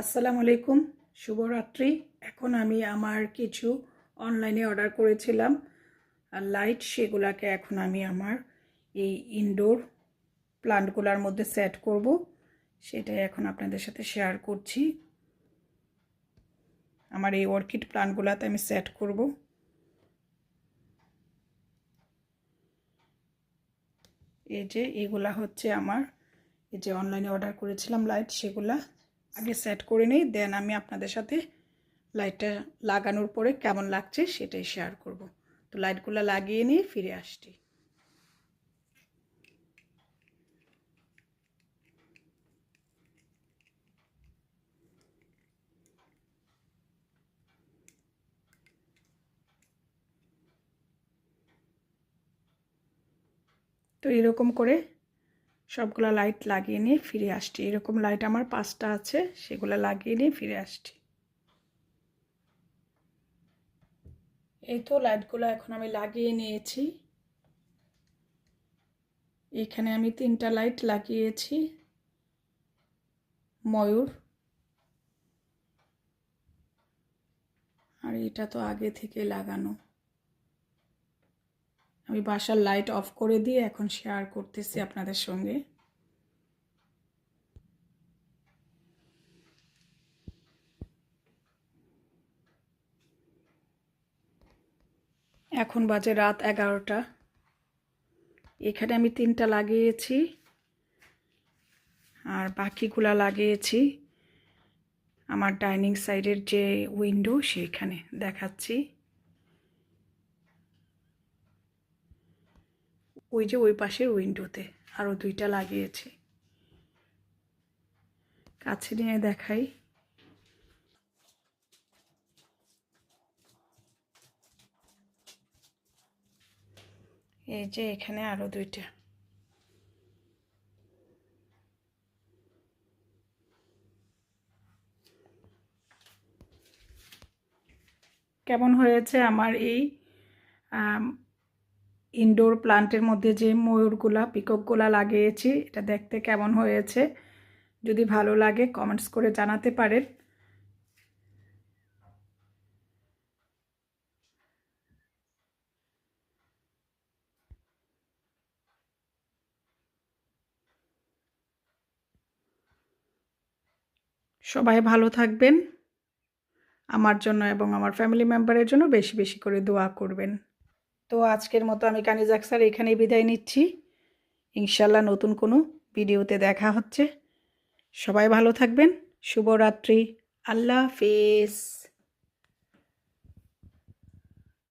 আসসালামু আলাইকুম, শুভরাত্রি। এখন আমি আমার কিছু অনলাইনে অর্ডার করেছিলাম লাইট সেগুলাকে এখন আমি আমার এই ইনডোর প্লান্টগুলোর মধ্যে সেট করব। সেটাই এখন আপনাদের সাথে শেয়ার করছি। আমার এই অর্কিড প্লান্টগুলোতে আমি সেট করব। এই যে এগুলা হচ্ছে আমার, এই যে অনলাইনে অর্ডার করেছিলাম লাইট সেগুলা। আগে সেট করে নিই দেন আমি আপনাদের সাথে লাইটটা লাগানোর পরে কেমন লাগছে সেটাই শেয়ার করব। তো লাইটগুলো লাগিয়ে নিয়ে ফিরে আসছি। তো এরকম করে সবগুলা লাইট লাগিয়ে নিয়ে ফিরে আসছি। এরকম লাইট আমার পাঁচটা আছে, সেগুলো লাগিয়ে নিয়ে ফিরে আসছি। এই তো লাইটগুলো এখন আমি লাগিয়ে নিয়েছি। এখানে আমি তিনটা লাইট লাগিয়েছি। ময়ূর। আর এটা তো আগে থেকে লাগানো। আমি বাসার লাইট অফ করে দিয়ে এখন শেয়ার করতেছি আপনাদের সঙ্গে। এখন বাজে রাত এগারোটা। এখানে আমি তিনটা লাগিয়েছি আর বাকিগুলা লাগিয়েছি। আমার ডাইনিং সাইডের যে উইন্ডো সেইখানে দেখাচ্ছি। ওই যে ওই পাশের উইন্ডোতে আরও দুইটা লাগিয়েছি। কাছে নিয়ে দেখাই। এই যে এখানে আরও দুইটা। কেমন হয়েছে আমার এই ইনডোর প্লান্টের মধ্যে যে ময়ূরগুলা, পিককগুলা লাগিয়েছি, এটা দেখতে কেমন হয়েছে? যদি ভালো লাগে কমেন্টস করে জানাতে পারেন। সবাই ভালো থাকবেন। আমার জন্য এবং আমার ফ্যামিলি মেম্বারের জন্য বেশি বেশি করে দোয়া করবেন। তো আজকের মতো আমি কানিজ আকসার এখানেই বিদায় নিচ্ছি। ইনশাল্লাহ নতুন কোনো ভিডিওতে দেখা হচ্ছে। সবাই ভালো থাকবেন। শুভরাত্রি। আল্লাহ হাফেজ।